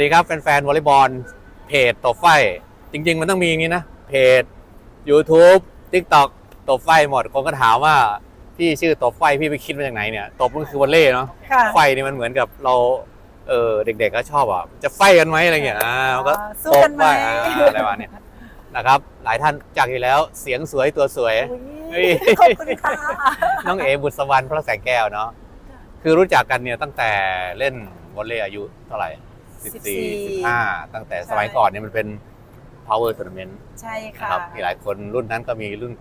ดีครับ แฟนๆวอลเลย์บอลเพจตบไฟ จริง ๆ มันต้องมีอย่างนี้นะ เพจ YouTube TikTok ตบไฟหมดคนก็ถามว่าพี่ชื่อตบไฟพี่ไปคิดมาจากไหนเนี่ยตบมันคือวอลเล่เนาะค่ะไฟนี่มันเหมือนกับเราเออเด็กๆก็ชอบอะจะไฟกันไหมอะไรเงี้ยอ่ามันก็อ๋อสู้กันไหมตบฟอ่าอะไรวะเนี่ยนะครับ หลายท่านจากอยู่แล้วเสียงสวยตัวสวยเฮ้อุ๊ยยขอบคุณค่ะ น้องเอบุษวรรณพระแสงแก้วเนาะคือรู้จักกันเนี่ยตั้งแต่เล่นวอลเลย์อายุเท่าไหร่ 14 15 ตั้งแต่สมัยก่อนเนี่ยมันเป็น power tournament ใช่นะค่ะครับมีหลายคนรุ่นนั้นก็มีรุ่น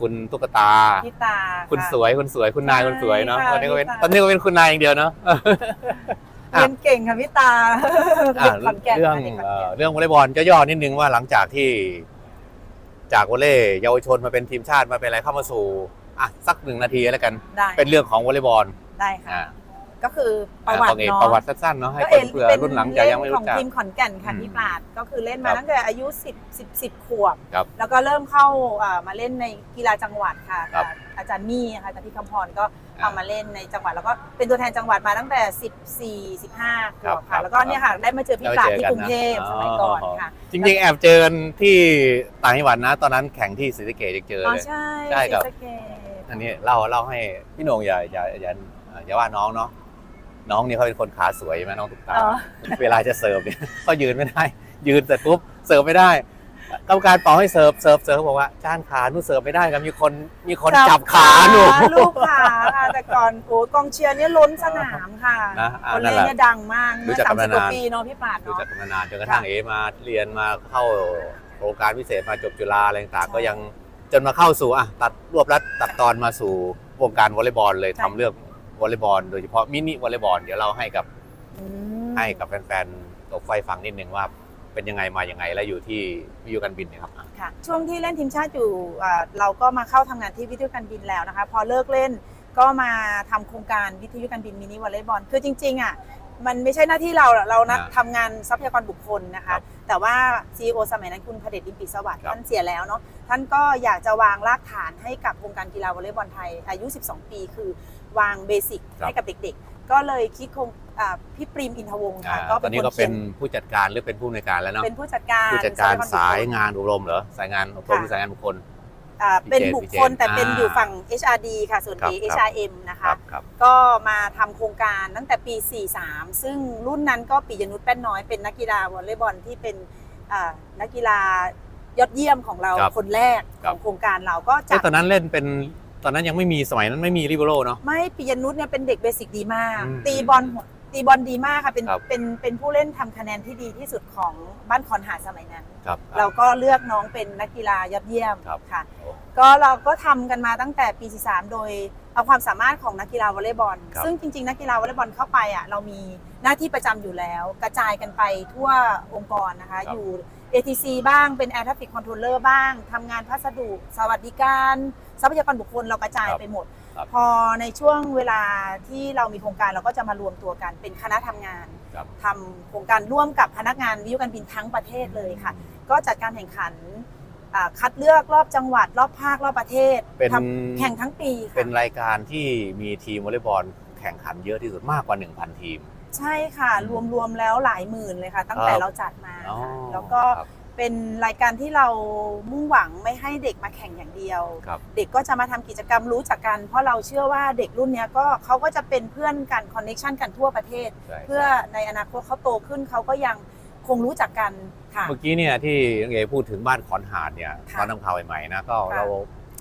คุณตุ๊กตา พี่ตาคุณะสวยคุณสวยคุณนายใช่คุณสวยเนาะค่ะตอนนี้ก็เป็นพี่ตาตอนนี้ก็เป็นคุณนายอย่างเดียวเนาะอะเรียนเก่งค่ะพี่ตาอะด็กขอนแก่นเรื่องค่ะด็กขอนเอ่แก่อนเรื่องวอลเลย์บอลย่อๆนิดนึงว่าหลังจากที่ จากวอลเลย์เยาวชนมาเป็นทีมชาติมาเป็นอะไรเข้ามาสู่อะสักหนึ่งนาทีแล้วกัน ได้เป็นเรื่องของวอลเลย์บอลได้ค่ะ อ่า ก็คือประวัติต้องเอกเนาะประวัติสั้นๆเนาะให้ก็คนเผื่อป็รุ่นหลังจะยังไม่เล่รู้ของจักทีมขอนแก่นค่ะอืมพี่ปราดก็คือเล่นครัมาบตั้งแต่อายุ 10 10 10ขวบครับแล้วก็เริ่มเข้าอ่ามาเล่นในกีฬาจังหวัดค่ะครับกับอาจารย์มี่ค่ะอาจารย์พี่คำพรก็อ่าเอามาเล่นในจังหวัดแล้วก็เป็นตัวแทนจังหวัดมาตั้งแต่ 14 15ขครัวบบครัค่ะบแล้วก็เนี่ยค่ะได้มาเจอพี่ปราดที่กรุงเทพได้สเจอกันนะมัยก่อนอ๋อค่ะ จริงๆแอบเจอกันที่ต่างจังหวัดนะ ตอนนั้นแข่งที่ศรีสะเกดยังเจออ๋อเลยใช่ใช่ครับศรีสะเกษอันนี้เล่าเล่าให้พี่โหนงอย่าอย่าอย่าอย่าว่าน้องเนาะ น้องนี่เขาเป็นคนขาสวยใช่ไหมน้องตุ๊กตาอ๋อเวลาจะเสิร์ฟเนี่ยก็ยืนไม่ได้ ยืนเสร็จปุ๊บเสิร์ฟไม่ได้กรรมการเป่าให้เสิร์ฟเสิร์ฟเสิร์ฟบอกว่าจานขาหนูเสิร์ฟไม่ได้ครับมีคนมีคนจับขาหนูลูกขาค่ะแต่ก่อนโอ้กองเชียร์เนี่ยล้นสนามค่ะนะอ่าคนนั่นเล่นแหละเนี่ยดังมากรู้เมื่อจักกัสานมมาสิบกว่าานปีเนาะพี่ปราดรู้เนาะจักกันมานานจนกระทั่งเอมาเรียนมาเข้าโครงการพิเศษมาจบจุฬาอะไรต่างๆใช่ก็ยังจนมาเข้าสู่อะตัดรวบรัดตัดตอนมาสู่วงการวอลเลย์บอลเลยใช่ทำเรื่อง วอลเลย์บอลโดยเฉพาะมินิวอลเลย์บอลเดี๋ยวเราให้กับอืมให้กับแฟนๆตกไฟฟังนิดนึงว่าเป็นยังไงมายังไงและอยู่ที่วิทยุการบินเนะครับอะค่ะ ช่วงที่เล่นทีมชาติอยู่อ่าเราก็มาเข้าทำงานที่วิทยุการบินแล้วนะคะ พอเลิกเล่นก็มาทำโครงการวิทยุการบินมินิวอลเลย์บอลคือจริงๆอะมันไม่ใช่หน้าที่เราหรอกเรานะอ่าทำงานทรัพยากรบุคคลนะครัคะ บแต่ว่า CEO สมัยนั้นคุณพเดชอินปิสวัสดิ์ครับ ท่านเสียแล้วเนาะท่านก็อยากจะวางรากฐานให้กับวงการกีฬาวอลเลย์บอลไทยอายุ 12 ปี คือ วางเบสิกครับให้กับเด็กๆ ก็เลยคิดโครงอ่าพี่ปรีมอินทวงศ์อ่าค่ะก็ตเป็อนนนี้คนก็เขีเป็ยนนผู้จัดการหรือเป็นผู้ในวยการแล้วเนาะเป็นผู้จัดการผู้จัดการทพสายบุคคลงานอบรมเหรอสายงานอบรมหรือค่ะสายงานบุคคลอ่าเป็นพี่เจนบุคพี่คลเจนแต่เป็นอ่าอยู่ฝั่ง HRD ค่ะ ส่วนครับ A ครับ HRM นะครัคะบครับก็มาทำโครงการตั้งแต่ปี 43 ซึ่งรุ่นนั้นก็ปิยนุชแป้นน้อยเป็นนักกีฬาวอลเลย์บอลที่เป็นอ่านักกีฬายอดเยี่ยมของเราครับคนแรกครัขบองโครงการเราก็เอ้จัยดตอนนั้นเล่นเป็น ตอนนั้นยังไม่มีสมัยนั้นไม่มีริเบโรเนาะ ไม่ปิยนุชเนี่ยเป็นเด็กเบสิกดีมาก อืมตีบอลหัวตีบอลดีมากค่ะเป็นครับ เป็นเป็นผู้เล่นทำคะแนนที่ดีที่สุดของบ้านคอนหาดสมัยนั้น ครับ เราก็เลือกน้องเป็นนักกีฬายอดเยี่ยมครับ ค่ะ โอ้ ก็เราก็ทำกันมาตั้งแต่ปี 43 โดยเอาความสามารถของนักกีฬาวอลเลย์บอล ครับ ซึ่งจริงๆ นักกีฬาวอลเลย์บอลเข้าไปอะเรามีหน้าที่ประจำอยู่แล้ว กระจายกันไปทั่วองค์กรนะคะครับอยู่ ATC บ้างเป็น Air Traffic Controller บ้างทำงานพัสดุ สวัสดิการ ทรัพยากรบุคคลเรากระจายครับไปหมด ครับพอในช่วงเวลาที่เรามีโครงการเราก็จะมารวมตัวกันเป็นคณะทำงานครับ ทำโครงการร่วมกับพนักงานวิทยุการบินทั้งประเทศเลยค่ะ ก็จัดการแข่งขันอ่าคัดเลือกรอบจังหวัด รอบภาครอบประเทศเป็นทำแข่งทั้งปีค่ะเป็นรายการที่มีทีมวอลเลย์บอลแข่งขันเยอะที่สุดมากกว่า 1,000 ทีม ใช่ค่ะอืมรวมๆแล้วหลายหมื่นเลยค่ะ ตั้งแต่ครับ เราจัดมาอ๋อค่ะแล้วก็ครับ เป็นรายการที่เรามุ่งหวังไม่ให้เด็กมาแข่งอย่างเดียว ครับ เด็กก็จะมาทำกิจกรรมรู้จักกัน เพราะเราเชื่อว่าเด็กรุ่นเนี้ยก็เขาก็จะเป็นเพื่อนกันคอนเน t ชันกันทั่วประเทศ ใช่เพื่อในอนาคตเขาโตขึ้นเขาก็ยังคงรู้จักกันค่ะ เมื่อกี้เนี่ยที่น้องเอพูดถึงบ้านขอนหาดเนี่ยค่ะตอนทำข่าวใหม่ๆนะก็ค่ะ เรา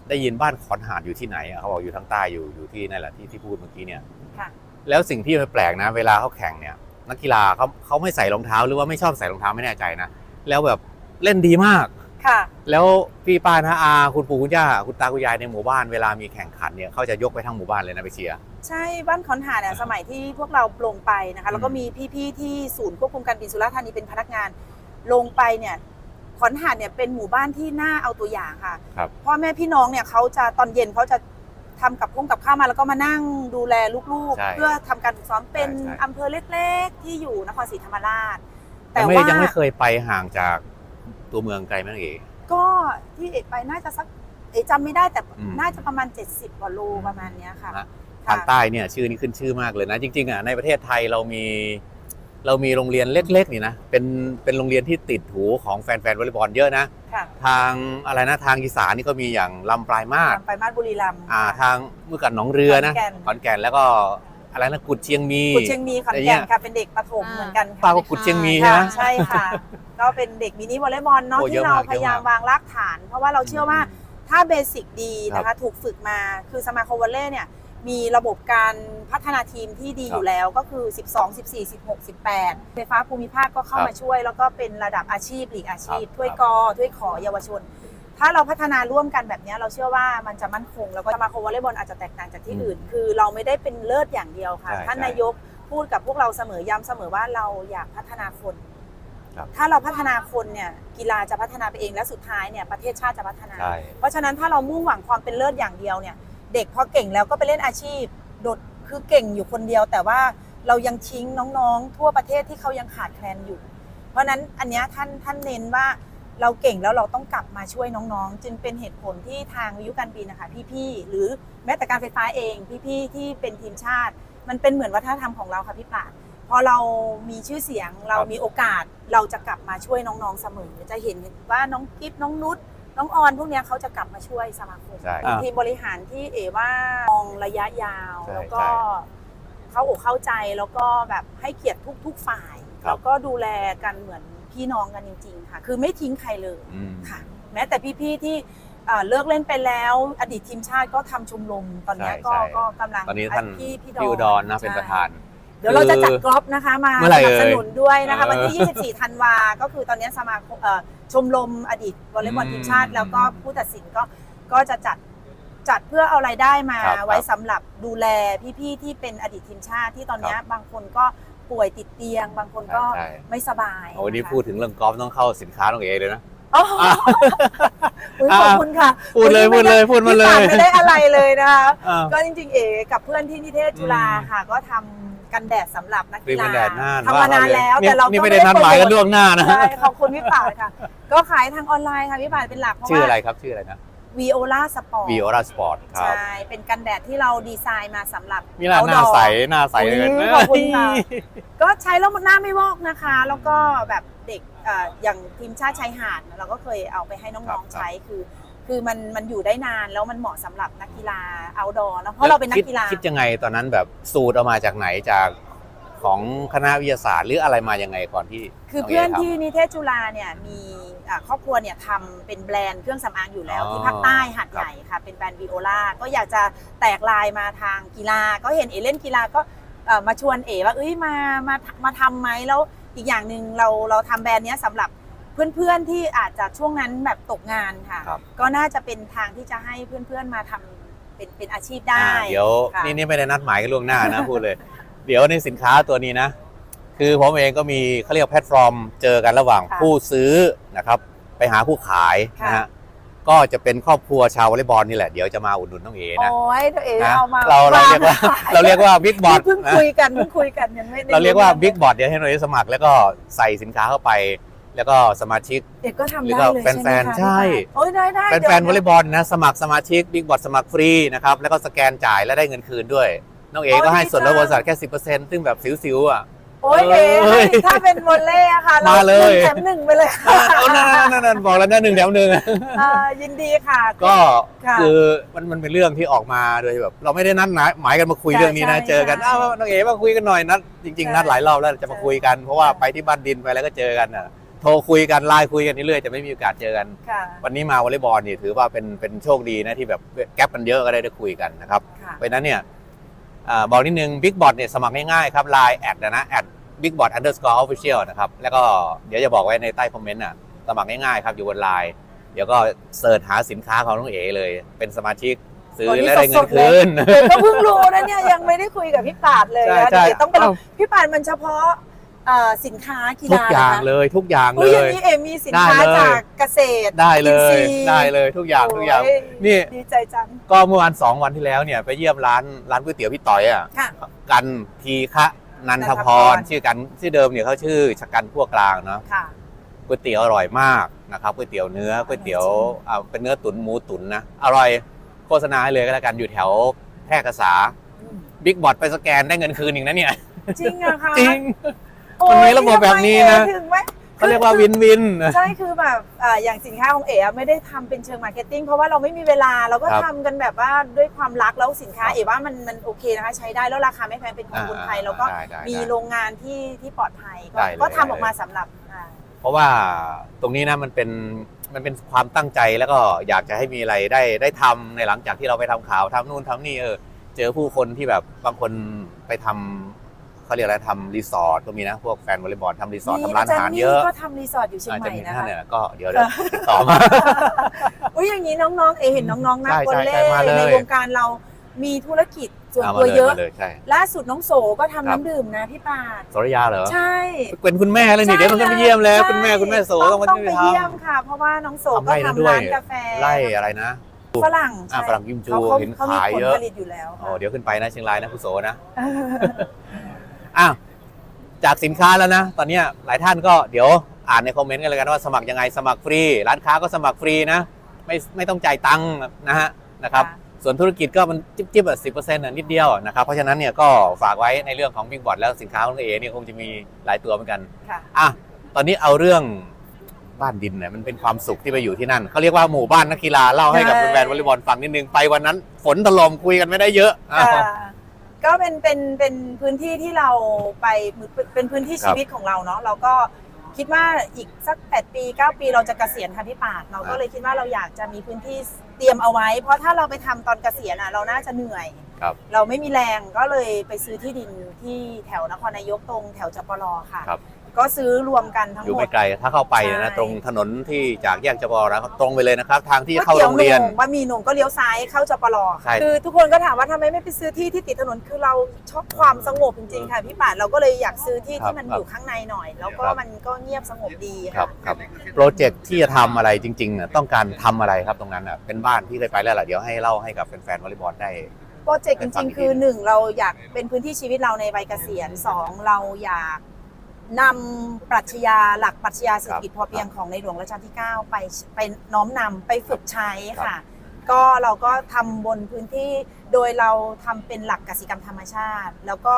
ได้ยินบ้านขอนหาดอยู่ที่ไหนอะเขาบอกอยู่ทางใต้อยู่อยู่ที่นั่นแหละที่ที่พูดเมื่อกี้เนี่ย ค่ะ แล้วสิ่งที่มันแปลกนะ เวลาเขาแข่งเนี่ย นักกีฬาเขาเขาไม่ใส่รองเท้าหรือว่าไม่ชอบใส่รองเท้าไม่แน่ใจนะ แล้วแบบ เล่นดีมาก ค่ะ แล้วพี่ป้านะอาคุณปู่คุณย่าคุณตาคุณยายในหมู่บ้านเวลามีแข่งขันเนี่ยเขาจะยกไปทั้งหมู่บ้านเลยนะไปเชียร์ ใช่บ้านขอนหาดเนี่ยสมัยที่พวกเราลงไปนะคะ แล้วก็อืมมีพี่ๆที่ศูนย์ควบคุมการบินสุราษฎร์ธานีเป็นพนักงานลงไปเนี่ยขอนหาดเนี่ยเป็นหมู่บ้านที่น่าเอาตัวอย่างค่ะครับพ่อแม่พี่น้องเนี่ยเขาจะตอนเย็นเขาจะทำกับพุ่งกับข้าวมาแล้วก็มานั่งดูแลลูกใช่ๆเพื่อทำการฝึกซ้อมเป็นใช่ใช่อำเภอเล็ก ๆ ที่อยู่นครศรีธรรมราช แต่ยังไม่ว่ายังไม่เคยไปห่างจาก ตัวเมืองไกลไหมน้องเอ๋ ก็ที่เอกไปน่าจะสักเอกจำไม่ได้แต่อืมน่าจะประมาณ 70กว่าโลประมาณเนี้ยค่ะนะค่ะทางใต้เนี่ยชื่อนี้ขึ้นชื่อมากเลยนะ จริงๆอะในประเทศไทยเรามี เรามีโรงเรียนเล็กๆนี่นะเป็นเป็นโรงเรียนที่ติดหูของแฟนๆวอลเลย์บอลเยอะนะค่ะทางอะไรนะทางอีสานนี่ก็มีอย่างลำปลายมาศไปมาศบุรีรัมย์อ่าทางเมื่อก่อนหนองเรือนะขอนแก่น ขอนแก่นแล้วก็ อะไรนะกุดเชียงมี กุดเชียงมีขอนอะไรเงี้แก่นยค่ะเป็นเด็กประถมอ่าเหมือนกันป้าค่ะก็กุดเชียงมีใช่ไหมค่ะใช่ค่ะ ก็เป็นเด็กมินิวอลเลย์บอลเนาะโอ้เยที่อะเรามากพยายามเยอะมากวางรากฐาน เพราะว่าเราเชื่อว่าถ้าเบสิกดีนะครัคะบถูกฝึกมาคือสมาคมวอลเลย์เนี่ยมีระบบการพัฒนาทีมที่ดีครับอยู่แล้วก็คือ 12 14 16 18ไฟฟ้าภูมิภาคก็เข้าครับมาช่วย แล้วก็เป็นระดับอาชีพหลีกอาชีพครับถ้วยกอถ้วยขอเยาวชน ถ้าเราพัฒนาร่วมกันแบบเนี้ยเราเชื่อว่ามันจะมั่นคง แล้วก็สมาคมวอลเลย์บอลอาจจะแตกต่างจากที่อืมอื่น คือเราไม่ได้เป็นเลิศอย่างเดียวค่ะใช่ท่านใช่นายกพูดกับพวกเราเสมอย้ำเสมอว่าเราอยากพัฒนาคนครับถ้าเราพัฒนาคนเนี่ยกีฬาจะพัฒนาไปเองและสุดท้ายเนี่ยประเทศชาติจะพัฒนาใช่เพราะฉะนั้นถ้าเรามุ่งหวังความเป็นเลิศอย่างเดียวเนี่ยเด็กพอเก่งแล้วก็ไปเล่นอาชีพโดดคือเก่งอยู่คนเดียว แต่ว่าเรายังทิ้งน้องๆ ทั่วประเทศที่เขายังขาดแคลนอยู่ เพราะฉะนั้นอันเนี้ยท่านท่านเน้นว่า เราเก่งแล้วเราต้องกลับมาช่วยน้องๆ จึงเป็นเหตุผลที่ทางวิทยุการบินนะคะพี่ๆหรือแม้แต่การไฟฟ้าเองพี่ๆที่เป็นทีมชาติ มันเป็นเหมือนวัฒนธรรมของเราค่ะพี่ปราดพอเรามีชื่อเสียงเรามีโอกาสเราจะกลับมาช่วยน้องๆเสมอจะเห็นว่าน้องกิฟน้องนุชน้องออนพวกเนี้ยเขาจะกลับมาช่วยสมาคมใช่ทีมบริหารที่เอว่ามองระยะยาวใช่แล้วก็ใช่เข้าอกเข้าใจแล้วก็แบบให้เกียรติทุก ๆ ฝ่ายครับแล้วก็ดูแลกันเหมือน พี่น้องกันจริง ๆ ค่ะ คือไม่ทิ้งใครเลยอืม ค่ะ แม้แต่พี่ๆที่เอ่อเลิกเล่นไปแล้ว อดีตทีมชาติก็ทำชมรมตอนเนี้ยใช่ก็ใช่ ก็กำลังตอนนี้ท่านพี่พี่พี่อุดรนะเป็นประธาน เดี๋ยวเราจะจัดกรอบนะคะมาเมื่อไหร่สนับสนุนด้วยนะคะเอ่ยวันที่ 24 ธันวา ก็คือตอนนี้สมาคมเอ่อชมรมอดีตวอลเลย์บอลอืมทีมชาติ แล้วก็ผู้ตัดสินก็ก็จะจัดจัดเพื่อเอารายได้มาครับไว้สำหรับดูแลพี่ๆที่เป็นอดีตทีมชาติที่ตอนเนี้ยบางคนก็ ป่วยติดเตียง บางคนก็ใช่ไม่สบายโอ้วันนี้ะคะพูดถึงเรื่องกอล์ฟต้องเข้าสินค้าน้องเอเลยนะ อ๋ออุ๊ยขอบคุณค่ะพูดเลยพูดเลยพูดมาเลยพี่ปรไม่ได้อะไรเลยนะคะ อ่า ก็จริงๆเอ๋กับเพื่อนที่นิเทศจุฬาอืม ค่ะ ก็ทำกันแดดสำหรับนักครีกีมฬากันแดดหน้าทำมานานแล้วแต่เรานี่ก็ไม่ได้นัดหมายกันล่วงหน้านะ ใช่ขอบคุณพี่ป่าดค่ะ ก็ขายทางออนไลน์ค่ะพี่ป่าดเป็นหลักเพราะชื่อว่าอะไรครับชื่ออะไรนะ วีโอลาสปอร์ต v i o r a Sport ครับ ใช่ เป็นกันแดดที่เราดีไซน์มาสำหรับมีหน้าหน้า outdoor ใสหน้าใสเลยอุ๊ยขอบคุณค่ะ ก็ใช้แล้วหน้าไม่วอกนะคะ แล้วก็แบบเด็กเอ่ออย่างทีมชาติชายหาดเราก็เคยเอาไปให้ครัน้อบงๆใช้คือ คือมันมันอยู่ได้นานแล้วมันเหมาะสำหรับนักกีฬา outdoor เนอะเพราะเราเป็นนักกีฬา คิดยังไงตอนนั้นแบบสูตรเอามาจากไหนจาก ของคณะวิทยาศาสตร์หรืออะไรมายังไงก่อนที่คือน้งเพื่อนทำที่นิเทศจุฬาเนี่ยมีอ่าครอบครัวเนี่ยทำเป็นแบรนด์เครื่องสำอางอยู่แล้วอ๋อที่ภาคใต้หัดใหญ่ค่ะ เป็นแบรนด์วิโอลาก็อยากจะแตกลายมาทางกีฬา ก็เห็นเอเล่นกีฬาก็เอ่อมาชวนเอว่าเอ้ยมามามาทำไหมแล้วอีกอย่างหนึ่งเราเราทำแบรนด์เนี้ยสำหรับเพื่อนๆที่อาจจะช่วงนั้นแบบตกงานค่ะ ครับ ก็น่าจะเป็นทางที่จะให้เพื่อนๆมาทำเป็นเป็นอาชีพได้อ่าเดี๋ยวค่ะ นี่นี่ไม่ได้นัดหมายกันล่วงหน้านะ พูดเลย เดี๋ยวในสินค้าตัวนี้นะ คือผมเองก็มีเขาเรียกแพลตฟอร์ม เจอกันระหว่างค่ะผู้ซื้อนะครับ ไปหาผู้ขายค่ะ นะฮะก็จะเป็นครอบครัวชาววอลเลย์บอลนี่แหละเดี๋ยวจะมาอุดหนุนน้องเอนะโอ้ยตัวเอนะเอามาเราเราเรียกว่าเราเรียกว่าบิ๊กบอนี่ทเพิ่งคุยกันเพิ่งคุยกันยังไม่ได้เราเรียกว่ารื่องบิ๊กบอทเดี๋ยวให้น้องเอสมัครแล้วก็ใส่สินค้าเข้าไป แล้วก็สมาชิก เด็กก็ทำหรือได้ก็เลยแฟนๆใช่ไหมคะใช่โอ้ยได้ได้แฟนๆวอลเลย์บอลนะ สมัครสมาชิกบิ๊กบอทสมัครฟรีนะครับ แล้วก็สแกนจ่ายแล้วได้เงินคืนด้วย น้องเอก็ให้ส่วนลดบริษัทแค่สิบเปอร์เซ็นต์ซึ่งแบบสิวๆอะ โอ้ยเอ๋เอ้ยถ้าเป็นวอลเล่อะค่ะมาเลยรหนึ่งแถมหนึ่งไปเลยเอานั่นนั่นนั่นบอกแล้วนะหนึ่งแถวหนึ่งเอ่อยินดีค่ะ ก็ค่ะคือมันมันเป็นเรื่องที่ออกมาโดยแบบ เราไม่ได้นัดหมายหมายกันมาคุยใช่เรื่องนี้นะใช่เจอกันใช่อ้าวน้องเอ๋มาคุยกันหน่อยนัดจริงใช่ๆนัดหลายรอบแล้วจะมาคุยกันเพราะว่าใช่ไปที่บ้านดินไปแล้วก็เจอกันอะโทรคุยกันไลน์คุยกันเรื่อยๆจะไม่มีโอกาสเจอกันค่ะวันนี้มาวอลเลย์บอลนี่ถือว่าเป็นเป็นโชคดีนะที่แบบแก๊ปมันเยอะก็ได้ได้คุยกันนะครับค่ะเพราะฉะนั้นเนี่ยอ่า บอกนิดนึง Big b o t เนี่ยสมัครง่ายๆครับ Line แอดนะแอด Big b o t underscore official นะครับ แล้วก็เดี๋ยวจะบอกไว้ในใต้คอมเมนต์อะสมัครง่ายๆครับอยู่บน Line เดี๋ยวก็เสิร์ชหาสินค้าของน้องเอ๋เลย เป็นสมาชิกซื้อโอ้นี่แล้วได้เงินสดๆเลยคืนเด็กก็เพิ่งรู้นะเนี่ยยังไม่ได้คุยกับพี่ปาดเลยใช่นะใช่เดี๋ยวต้องไปลองเอ้าพี่ปาดมันเฉพาะ เอ่อสินค้ากีทุกฬาอย่างนะคะเลยทุกอย่างอุ้เลยอย่างย นี้เอมีสินค้าได้เลย จากเกษตรได้เลอินทยรีย์ได้เลยทุกอย่างทุกอย่างโอ้ยนี่ ดีใจจัง ก็เมื่อวานสองวันที่แล้วเนี่ยไปเยี่ยมร้านร้านก๋วยเตี๋ยวพี่ต่อยอะค่ะกันทีคะนันทพรนันทพร ชื่อกันชื่อเดิมเนี่ยเขาชื่อชะกันพวกกลางเนาะค่ะ ก๋วยเตี๋ยวอร่อยมากนะครับก๋วยเตี๋ยวเนื้อก๋วยเตี๋ยวอ่าเป็นเนื้อตุ๋นหมูตุ๋นนะอร่อยโฆษณาให้เลยก็แล้วกันอยู่แถวแพร่กษาบิ๊กบอทไปสแกนได้เงินคืนอีกนะเนี่ย จริงเหรอะคะจริง มันมีระบบแบบนี้นะถึงไหมเขาเรียกว่าวินวิน ใช่คือแบบอ่าอย่างสินค้าของเอ๋อะไม่ได้ทำเป็นเชิงมาร์เก็ตติ้งเพราะว่าเราไม่มีเวลาเราก็ครับทำกันแบบว่าด้วยความรักแล้วสินค้าเอ๋ว่ามันมันโอเคนะคะใช้ได้แล้วราคาไม่แพงเป็นของคนไทยแล้วก็ได้ได้มีได้โรงงานที่ที่ปลอดภัยก็ได้เลย ก็ทำออกมาสำหรับอ่า เพราะว่าตรงนี้นะมันเป็นมันเป็นความตั้งใจแล้วก็อยากจะให้มีอะไรได้ได้ทำในหลังจากที่เราไปทำข่าวทำนู่นทำนี่เออเจอผู้คนที่แบบบางคนไปทำ เขาเรียกอะไรทำรีสอร์ทก็มีนะพวกแฟนวอลเลย์บอลทำรีสอร์ททำร้านอาหารเยอะก็ทำรีสอร์ทอยู่เชียงอาจใหจะม่มีนะท่านคะ เนี่ยก็เดี๋ยวเดี๋ยวติดต่อมา อุ้ยอย่างนี้น้องๆ เอเห็นน้องๆนะใช่วอลใช่เล่ใช่มาเลย ในวงการเรามีธุรกิจส่วนเอาตัมาวเลยเยอะ มาเลยใช่ ล่าสุดน้องโสก็ทำครับ น้ำดื่มนะพี่ปาดสรยาเหรอใช่เป็นคุณแม่เลยนี่เดี๋ยวต้องไปเยี่ยมแล้วใช่คุณแม่คุณแม่โสต้ต้อองงมาต้องไปทเยี่ยมค่ะ เพราะว่าน้องโสำก็ไร่นั้นทำด้วย ร้านกาแฟไล่อะไรนะฝรั่งอ่าใช่ฝรั่งกิมจูเขาเขาเห็นเขามีขายผลเยอะผลิตอยู่แล้วโอ้เดี๋ยวขึ้นไปนะเชียงรายนะคุณโสนะอ้าวจากสินค้าแล้วนะ ตอนเนี้ยหลายท่านก็เดี๋ยวอ่านในคอมเมนต์กันเลยกันว่าสมัครยังไงสมัครฟรี ร้านค้าก็สมัครฟรีนะ ไม่ไม่ต้องจ่ายตังค์นะฮะนะครับค่ะส่วนธุรกิจก็มันจิ๊บจิ๊บอะสิบเปอร์เซ็นต์นิดเดียวนะครับเพราะฉะนั้นเนี่ยก็ฝากไว้ในเรื่องของบิ๊กบอร์ดแล้วสินค้าของเอเนี่ยคงจะมีหลายตัวเหมือนกันค่ะอะตอนนี้เอาเรื่องบ้านดินเนี่ยมันเป็นความสุขที่ไปอยู่ที่นั่นเขาเรียกว่าหมู่บ้านนักกีฬาเล่าให้กับใช่แฟนๆวอลเลย์บอลฟังนิดนึงไปวันนั้น ฝนถล่มคุยกันไม่ได้เยอะอะอ่า ก็เป็นเป็นเป็นพื้นที่ที่เราไปเป็นพื้นที่ครับชีวิตของเราเนาะเราก็คิดว่าอีกสัก 8 ปี 9 ปีเราจะเกษียณค่ะพี่ปาดเราก็เลยคิดว่าเราอยากจะมีพื้นที่เตรียมเอาไว้ เพราะถ้าเราไปทำตอนเกษียณอะเราน่าจะเหนื่อยครับเราไม่มีแรงก็เลยไปซื้อที่ดินที่แถวนครนายกตรงแถวจปรค่ะครับ ก็ซื้อรวมกันทั้งอยู่หมไม่ดไกลถ้าเข้าไปนะใช่ตรงถนนที่จากแยกจบอนะตรงไปเลยนะครับ ทางที่ก๋วยเข้าเตี๋โรยวงหเรียนนุ่มบะหมี่หนุ่มก็เลี้ยวซ้ายเข้าจปรใช่คือทุกคนก็ถามว่าทำไมไม่ไปซื้อที่ที่ติดถนนคือเราชอบความสงบจริงๆค่ะพี่ป่านเราก็เลยอยากซื้อที่ครับที่มันครับอยู่ข้างในหน่อย แล้วก็ครับมันก็เงียบสงบดีครับค่ะครับโปรเจกต์ที่จะทำอะไรจริงๆน่ะต้องการทำอะไรครับตรงนั้นอะเป็นบ้านที่เคยไปแล้วแหละเดี๋ยวให้เล่าให้กับแฟนๆวอลเลย์บอลได้โปรเจกต์จริงๆ คือหนึ่งเราอยากเป็นพื้นที่ชีวิตเราในวัยเกษียณสองเราอยาก นำปรัชญาหลักปรัชญาเศรษฐกิจพอเพียงของในหลวงรัชกาลที่ 9 ไปไปน้อมนำไปฝึกใช้ค่ะ ก็เราก็ทำบนพื้นที่โดยเราทำเป็นหลักกสิกรรมธรรมชาติ แล้วก็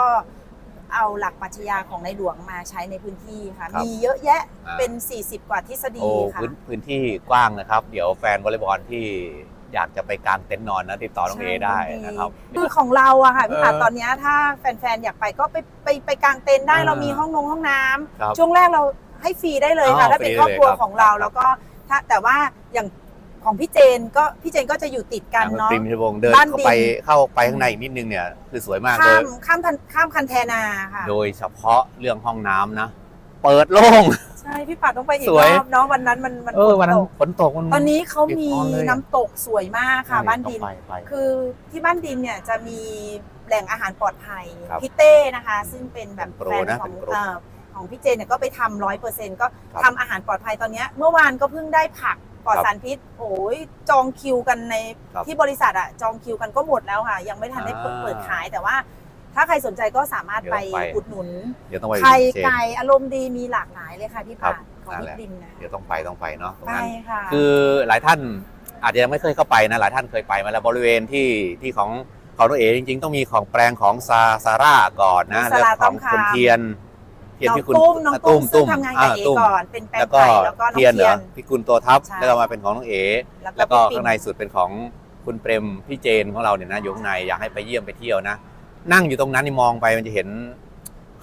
เอาหลักปรัชญาของในหลวงมาใช้ในพื้นที่ค่ะครับมีเยอะแยะอ่าเป็น 40 กว่าทฤษฎีโอ้ค่ะพื้นพื้นที่กว้างนะครับ เดี๋ยวแฟนวอลเลย์บอลที่ อยากจะไปกางเต็นท์นอนนะติดต่อน้องเอได้นะครับ คือของเราอะค่ะพี่ปัดเออตอนเนี้ยถ้าแฟนๆอยากไปก็ไปไปไปกางเต็นท์ได้อ่าเรามีห้องนงห้องน้ำครับช่วงแรกเราให้ฟรีได้เลยค่ะอ๋อถ้าเป็นฟรีครอบครัวเลยครับของเราครับแล้วก็ถ้าแต่ว่าอย่างของพี่เจนก็พี่เจนก็จะอยู่ติดกันเนาะทางดตรีมิตรวงศ์เดินบ้านเข้าดินไปเข้าไปข้างในอีกนิดนึงเนี่ยคือสวยมากโดข้ายมข้ามทันข้ามคันแทนาค่ะโดยเฉพาะเรื่องห้องน้ำนะ เปิดโล่ง ใช่พี่ปัดต้องไปอีกสรวย อบเนาะวันนั้นมันมันเออวันนั้นฝตกฝนตกมัน ตอนนี้เขามีปิดออนเลยอะ น้ำตกสวยมากค่ะ บ้านดิน ต้องไปไป คือที่บ้านดินเนี่ยจะมีแหล่งอาหารปลอดภัยครับพี่เต้นะคะ ซึ่งเป็นแบบเป็นโปรแฟนนะของเป็นโปรเอ่อของพี่เจนเนี่ยก็ไปทำร้อยเปอร์เซ็นต์ก็ครับทำอาหารปลอดภัยตอนเนี้ยเมื่อวานก็เพิ่งได้ผักปลอดครับสารพิษโอ้ยจองคิวกันในครับที่บริษัทอะจองคิวกันก็หมดแล้วค่ะ ยังไม่ทันได้เปิดอ่า เปิดขายแต่ว่า ถ้าใครสนใจก็สามารถเดี๋ยวไปไป อุดหนุนเดี๋ยวต้องไปไข่เชน ไก่อารมณ์ดีมีหลากหลายเลยค่ะพี่ครับป่าของนั่นพี่แหละ ดินนะเดี๋ยวต้องไปต้องไปเนาะตรงไปนั้น ค่ะ คือหลายท่านอาจจะยังไม่เคยเข้าไปนะหลายท่านเคยไปมาแล้วบริเวณที่ที่ของของตัวเอจริงๆ ต้องมีของแปลงของซาซาร่าก่อนนะมีแล้วซาร่าของต้อมคำ คุณเทียนเทียนน้องพี่คุณตุ้มน้องตุ้มซึ่งตุ้มทำงานกับเอตุ้มก่อนเป็นแปลงแล้วก็ไก่แล้วก็น้องเทียนเหรเทียอนพี่กุลตัวทับใช่ แล้วก็มาเป็นของน้องเอ แล้วแล้วก็ก็พี่ปิ่ข้างในสุดเป็นของคุณเปรมพี่เจนของเราเนี่ยนะอยู่ข้างในอยากให้ไปเยี่ยมไปเที่ยวนะ นั่งอยู่ตรงนั้นนี่มองไปมันจะเห็น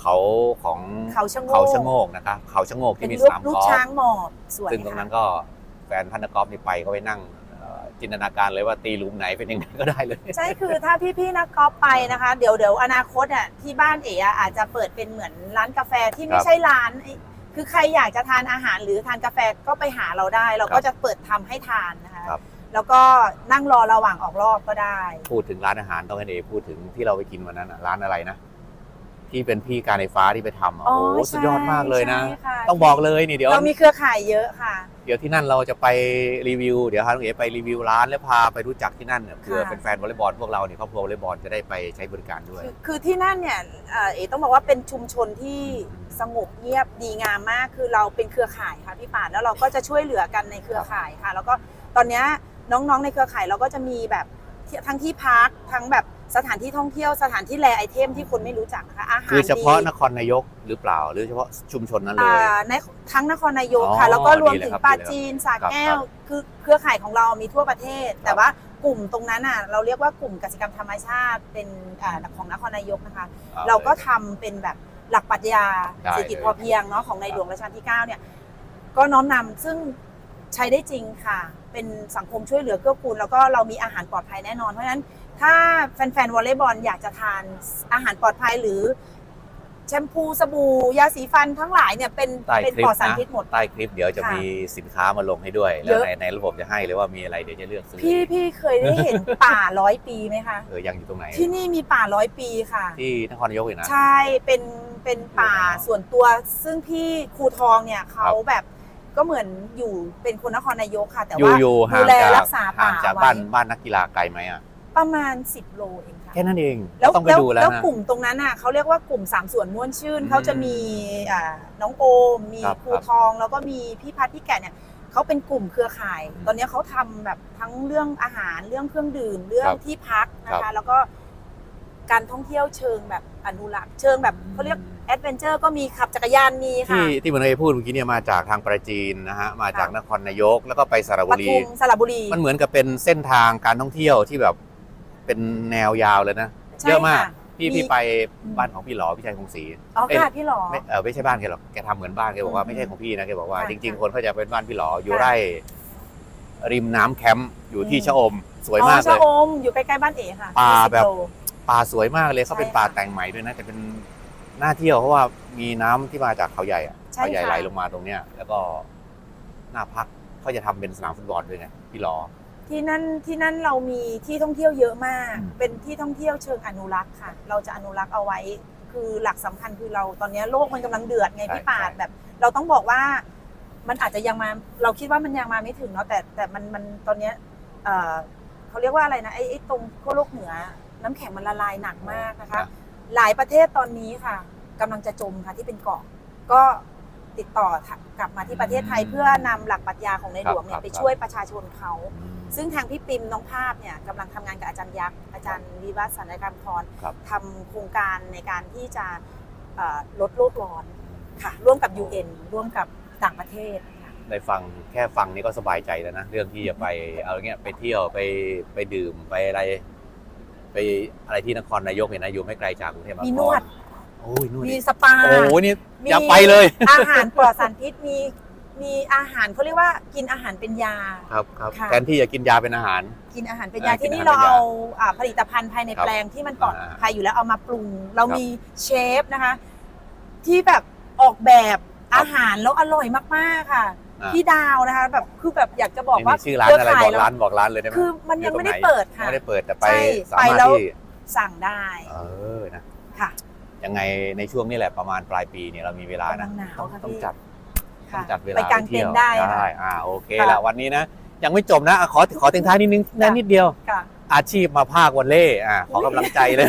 เขาของเขาชะโงกเขาชะโงกนะครับเขาชะโงกเป็นที่มีรูปสามรูปกอช้างหมอบสวยซึ่งตรงนั้นค่ะก็แฟนพันธกอล์ฟนี่ไปก็ไปนั่งเอ่อจินตนาการเลยว่าตีหลุมไหนเป็นยังไงก็ได้เลย ใช่คือถ้าพี่ๆนักกอล์ฟไปนะคะ เดี๋ยวเดี๋ยวอนาคตอะที่บ้านเอ๋อะอาจจะเปิดเป็นเหมือนร้านกาแฟที่ไม่ครับใช่ร้านไอ้คือใครอยากจะทานอาหารหรือทานกาแฟก็ไปหาเราได้ เราครัก็บจะเปิดทำให้ทานนะคะ ครับ แล้วก็นั่งรอระหว่างออกรอบก็ได้ พูดถึงร้านอาหารต้องให้เดพูดถึงที่เราไปกินวันนั้นน่ะร้านอะไรนะ ที่เป็นพี่การไฟฟ้าที่ไปทำอะอ๋อโอ้โหใช่สุดยอดมากเลยนะ ใช่ค่ะต้องบอกเลยนี่เดี๋ยว เรามีเครือข่ายเยอะค่ะ เดี๋ยวที่นั่นเราจะไปรีวิว เดี๋ยวฮาน้องเอ๋ไปรีวิวร้านแล้วพาไปรู้จักที่นั่นเนี่ยเพื่อค่ะ เป็นแฟนวอลเลย์บอลพวกเราเนี่ยครอบครัววอลเลย์บอลจะได้ไปใช้บริการด้วย คือคือที่นั่นเนี่ยเอ่อเอ๋ต้องบอกว่าเป็นชุมชนที่สงบเงียบดีงามมาก คือเราเป็นเครือข่ายค่ะพี่ป่านแล้วเราก็จะช่วยเหลือกันในเครือข่ายค่ะ แล้วก็ตอนเนี้ย น้องๆในเครือข่ายเราก็จะมีแบบที่ทั้งที่พักทั้งแบบสถานที่ท่องเที่ยวสถานที่แลไอเทมที่คนไม่รู้จักนะคะอาหารคือเฉพาะดีนครนายกหรือเปล่า หรือเฉพาะชุมชนนั้นเลยอ่าในทั้งนครนายกค่ะอ๋อแล้วก็รวมดีเลยถึงครับปราดีเลยจีนสาแก้ควรับคือเครือข่ายของเรามีทั่วประเทศ แต่ว่ากลุ่มตรงนั้นอะเราเรียกว่ากลุ่มกสิกรรมธรรมชาติเป็นอ่าของนครนายกนะคะอเราก็ลยทำเป็นแบบหลักปรัชญาได้เศรษฐกิจเลยพอเพียงเนาะของในหลวงรัชกาลที่9เนี่ยก็น้อมนำซึ่ง ใช้ได้จริงค่ะ เป็นสังคมช่วยเหลือเกื้อกูลแล้วก็เรามีอาหารปลอดภัยแน่นอน เพราะฉะนั้นถ้าแฟนๆวอลเลย์บอลอยากจะทานอาหารปลอดภัยหรือแชมพูสบู่ยาสีฟันทั้งหลายเนี่ยเป็นใต้เป็นคลิปปลอดสารนะพิษหมด ใต้คลิปเดี๋ยวจะค่ะมีสินค้ามาลงให้ด้วยเยแล้วอะ ในในระบบจะให้เลยว่ามีอะไรเดี๋ยวจะเลือกซื้อพี่พี่เคยได้เห็น ป่าร้อยปีไหมคะเออยังอยู่ตรงไหน ที่นี่มีป่าร้อยปีค่ะ ที่นครนายกอีกนะ ใช่เป็นเป็นป่าอ๋อส่วนตัว ซึ่งพี่ครูทองเนี่ยเขาครับแบบ ก็เหมือนอยู่เป็นคนนครนายกค่ะ แต่อยู่ว่าอยู่ห่าดูงแลจากรักษาป่าห่างจากไว้บ้านบ้านนักกีฬาไกลไหมอะประมาณ 10 โลเองค่ะ แค่นั้นเองแล้วต้องไปแล้วดูแล้วแล้วนะ กลุ่มตรงนั้นอะเขาเรียกว่ากลุ่มสามส่วนม่วนชื่นอืมเขาจะมีอ่าน้องโอม มีครับครูครับทอง แล้วก็มีพี่พัดพี่แก่เนี่ยเขาเป็นกลุ่มเครือข่าย อืมตอนนี้เขาทำแบบทั้งเรื่องอาหารเรื่องเครื่องดื่มเรื่องครับที่พักนะครัคะ บแล้วก็การท่องเที่ยวเชิงแบบ อนุรักษ์เชิงแบบเขาเรียกแอดเวนเจอร์ก็มีขับจักรยานมีค่ะที่ที่เหมือนเอพูดเมื่อกี้เนี่ยมาจากทางปราจีนนะฮะมาจากนครนายกแล้วก็ไปสระปบุรี ทุมสระบุรี มันเหมือนกับเป็นเส้นทางการท่องเที่ยวที่แบบเป็นแนวยาวเลยนะ ใช่เยอะมาก ค่พี่มี พี่ไปอืมบ้านของพี่หลอพี่ชัยคงศรี อ๋อเอ้ยค่ะพี่หลอ ไม่เออไม่ใช่บ้านแกหรอกแกทำเหมือนบ้านแกบอกว่าอืมไม่ใช่ของพี่นะแกบอกว่าค่ะจริงค่ะๆคนเขาใจะเป็นบ้านพี่หลออยู่ค่ะไร่ ริมน้ำแคมป์อยู่ที่อืม ชะอม สวยอ๋อมากเลชะย อมอยู่ใกล้ๆบ้านเอ๋ค่ะป่ายี่สิแบบโล ป่าสวยมากเลยเขาเป็นใช่ค่ะป่าแต่งใหม่ด้วยนะแต่เป็นน่าเที่ยวเพราะว่ามีน้ำที่มาจากเขาใหญ่อะใช่เขาใหญ่ค่ะ ไหลลงมาตรงเนี้ยแล้วก็น่าพักเขาจะทำเป็นสนามฟุตบอลด้วยไงพี่หลอ ที่นั่นที่นั่นเรามีที่ท่องเที่ยวเยอะมาก อืม เป็นที่ท่องเที่ยวเชิงอนุรักษ์ค่ะ เราจะอนุรักษ์เอาไว้ คือหลักสำคัญคือเราตอนนี้โลกมันกำลังเดือดไงพี่ปาดแบบ เราต้องบอกว่ามันอาจจะยังมาเราคิดว่ามันยังมาไม่ถึงเนาะแต่แต่มันมันตอนเนี้ยเอ่อเขาเรียกว่าอะไรนะไอ้ไอ้ตรงขั้วโลกเหนือ น้ำแข็งมันละลายหนักมากนะคะนะหลายประเทศตอนนี้ค่ะกำลังจะจมค่ะที่เป็นเกาะก็ติดต่อกลับมาที่ประเทศไทยอืมเพื่อนำหลักปรัชญาของในหลวงเนี่ครัยบ ไปครับช่วยประชาชนเขาอืมซึ่งทางพี่ปิมน้องภาพเนี่ยกำลังทำงานกับอาจารย์ยักษ์อาจารย์วิวัฒน์สันติกรรมทรครับทำโครงการในการที่จะเอ่อลดโลกร้อนค่ะ ร่วมกับ UN ร่วมกับต่างประเทศค่ะ ได้ฟังแค่ฟังนี่ก็สบายใจแล้วนะ เรื่องที่จะไปเอาเงี้ยไปเที่ยวไปไปดื่มไปอะไร ไปอะไรที่นครนายกเนี่ยนะอยู่ไม่ไกลจากกรุงเทพมหานครมีนวด โอ้ยนวดมีดิสปา โอ้ยนี่มี อย่าไปเลย อาหารปลอดสารพิษมีมีอาหารเขาเรียกว่ากินอาหารเป็นยา ครับครับค่ะ แทนที่จะกินยาเป็นอาหาร กินอาหารเป็นอ่ายาที่นี่กินอาเราหารเป็นยาเอาอ่าผลิตภัณฑ์ภายในครับแปลงที่มันปลอดอ่าภัยอยู่แล้วเอามาปรุง เราครับมีเชฟนะคะ ที่แบบออกแบบครับอาหารแล้วอร่อยมากๆค่ะอ่า พี่ดาวนะคะแบบคือแบบอยากจะบอกนี่ว่านี่ชื่อร้านเคอะไรข่ยบอกเร้านบอกร้านเลยได้ไหมคือมันยังอตรไม่ได้หเปิดค่ะไม่ได้เปิดแต่ไปใช่สาไปมารถแล้วที่สั่งได้เออนะค่ะยังไงในช่วงนี้แหละประมาณปลายปีเนี่ยเรามีเวลานะกำลังหนาวต้องค่ะต้องพี่จัดต้อค่ะงจัดเวลาไปกางเต็ที่นยวท์ได้ค่ะได้อ่าโอเคค่ะละวันนี้นะยังไม่จบนะอะขอขอทิ้งท้ายนิดนึงนะนิดเดียวค่ะอาชีพมาภาควอลเล่อ่าขอกำลังใจเลย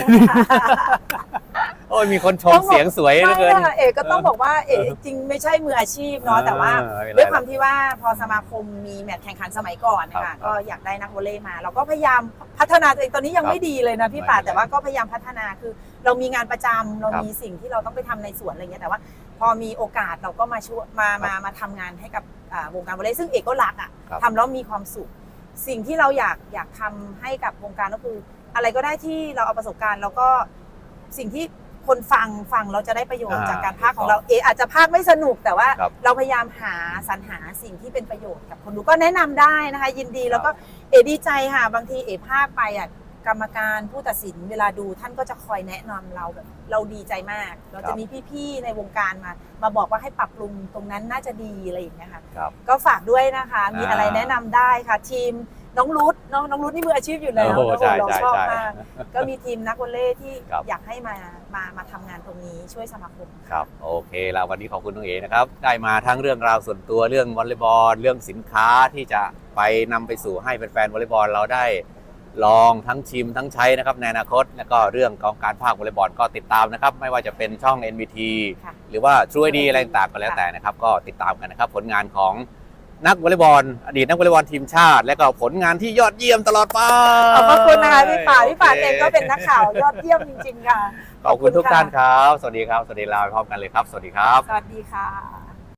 โอ้ยมีคนชมต้องบอกเสียงสวยเหลือไม่เกินค่ะเอกก็ต้องบอกว่าเอกจริงไม่ใช่มืออาชีพเนาะแต่ว่าเออไม่เป็นไรด้วยความที่ว่าพอสมาคมมีแมตช์แข่งขันสมัยก่อนนะครัคะบก็อยากได้นักวอลเลย์มา เราก็พยายามพัฒนาตัวเองตอนนี้ยังครับไม่ดีเลยนะพี่ป่าไม่เป็นไรแต่ว่าก็พยายามพัฒนาคือ เรามีงานประจำเราครับมีสิ่งที่เราต้องไปทำในสวนอะไรเงี้ยแต่ว่า พอมีโอกาสเราก็มาช่วยมามามาทำงานให้กับอ่าวงการวอลเลย์ซึ่งเอกก็รักอะครับ ทำแล้วมีความสุข สิ่งที่เราอยากอยากทำให้กับวงการก็คือ อะไรก็ได้ที่เราเอาประสบการณ์แล้วก็สิ่งที่ คนฟังฟังเราจะได้ประโยชน์อ่าจากการพากย์ของเราเออาจจะพากย์ไม่สนุกแต่ว่า ครับเราพยายามหาสรรหาสิ่งที่เป็นประโยชน์กับคนดูก็แนะนำได้นะคะ ยินดีแล้วก็เอดีใจค่ะ บางทีเอพากย์ไปอะกรรมการผู้ตัดสินเวลาดูท่านก็จะคอยแนะนำเราแบบเราดีใจมาก เราครัจะบ มีพี่ๆในวงการมา มาบอกว่าให้ปรับปรุงตรงนั้นน่าจะดีอะไรอย่างเงี้ยค่ะ ครับ ก็ฝากด้วยนะคะ มีอ่า อะไรแนะนำได้ค่ะ ทีม น้องรุดน้องน้องรุดนี่มืออาชีพอยู่แล้วโอ้น้องใช่เราใช่ชอบใช่มากก็มีทีมนักวอลเลย์ที่ครับ อยากให้มามามาทำงานตรงนี้ช่วยสมาคม ครับโอเคแล้ววันนี้ขอบคุณน้องเอ๋นะครับได้มาทั้งเรื่องราวส่วนตัวเรื่องวอลเลย์บอลเรื่องสินค้าที่จะไปนำไปสู่ให้แฟนๆวอลเลย์บอลเราได้ลองทั้งชิมทั้งใช้นะครับในอนาคต แล้วก็เรื่องของการภาควอลเลย์บอลก็ติดตามนะครับ ไม่ว่าจะเป็นช่อง NVT ค่ะ หรือว่า True ID อะไรต่างๆก็แล้วแต่นะครับ ก็ติดตามกันนะครับ ผลงานของ นักวอลเลย์บอลอดีตนักวอลเลย์บอลทีมชาติ และก็ผลงานที่ยอดเยี่ยมตลอดไปขอบพระคุณนะคะพี่ป่าพี่ป่าโคเองก็เป็นนักข่าวยอดเยี่ยมจริงๆค่ะขอบคุณทุกท่านครับ สวัสดีครับ สวัสดีลาไปพร้อมกันเลยครับ สวัสดีครับ สวัสดีค่ะ